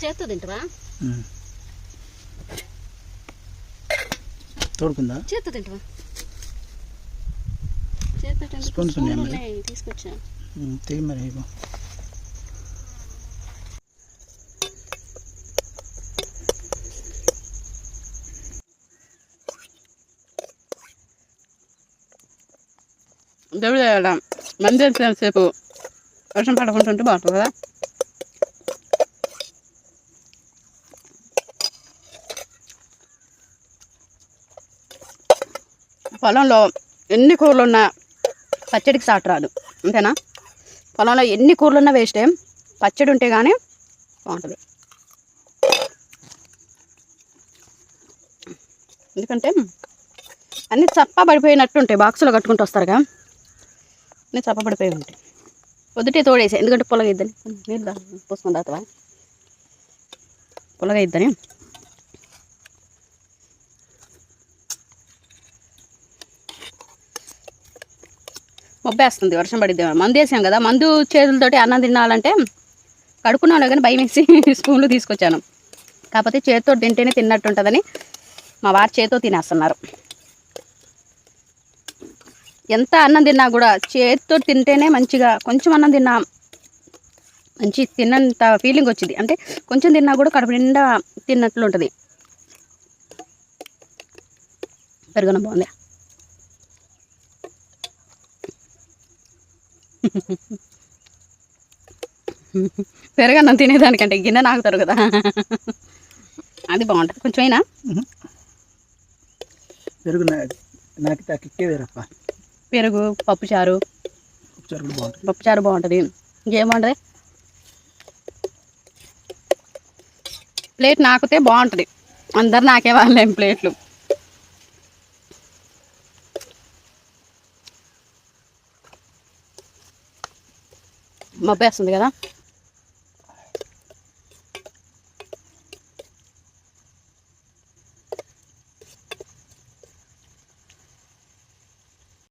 చేత్తో తింటావా. తోడుకుందా చేత్తో తింటావా ఉన్నాయా? ఉన్నాయి, తీసుకొచ్చా తీయి మరి ఇగో. దేవుడు మంది సేపు వర్షం పడకుంటుంటే బాగుంటుంది కదా పొలంలో ఎన్ని కూరలు ఉన్నా పచ్చడికి సాట్ రాదు అంతేనా? పొలంలో ఎన్ని కూరలు ఉన్నా వేస్టే పచ్చడి ఉంటే కానీ బాగుంటుంది. ఎందుకంటే అన్నీ చప్ప పడిపోయినట్టు ఉంటాయి. బాక్సులో కట్టుకుంటూ వస్తారుగా. అన్నీ చప్ప పడిపోయి ఉంటాయి. పొద్దుటే తోడేసాయి ఎందుకంటే పొలగ ఇద్దని. నీళ్ళు దా పోసుకొని తాతవా పొలగ ఇద్దని. మొబ్బేస్తుంది వర్షం పడిద్ది మందు వేసాం కదా మందు చేతులతోటి అన్నం తినాలంటే కడుక్కున్నాను కానీ భయం వేసి స్పూన్లు తీసుకొచ్చాను. కాకపోతే చేతితో తింటేనే తిన్నట్టు ఉంటుందని మా వారి చేతితో తినేస్తున్నారు. ఎంత అన్నం తిన్నా కూడా చేతితో తింటేనే మంచిగా కొంచెం అన్నం తిన్నా మంచి తిన్నంత ఫీలింగ్ వచ్చింది. అంటే కొంచెం తిన్నా కూడా కడుపు నిండా తిన్నట్లు ఉంటుంది పెరుగున బాగుంది? పెరగన్నం తినేదానికంటే గిన్నె నాకుతారు కదా. అది బాగుంటుంది. కొంచెం అయినా పెరుగు నాకు కిక్కే వేరప్ప. పెరుగు పప్పుచారు కూడా బాగుంటుంది. పప్పుచారు బాగుంటుంది. ఇంకేం బాగుంటుంది? ప్లేట్ నాకితే బాగుంటుంది. అందరు నాకే వాళ్ళేం ప్లేట్లు. మబ్బేస్తుంది కదా?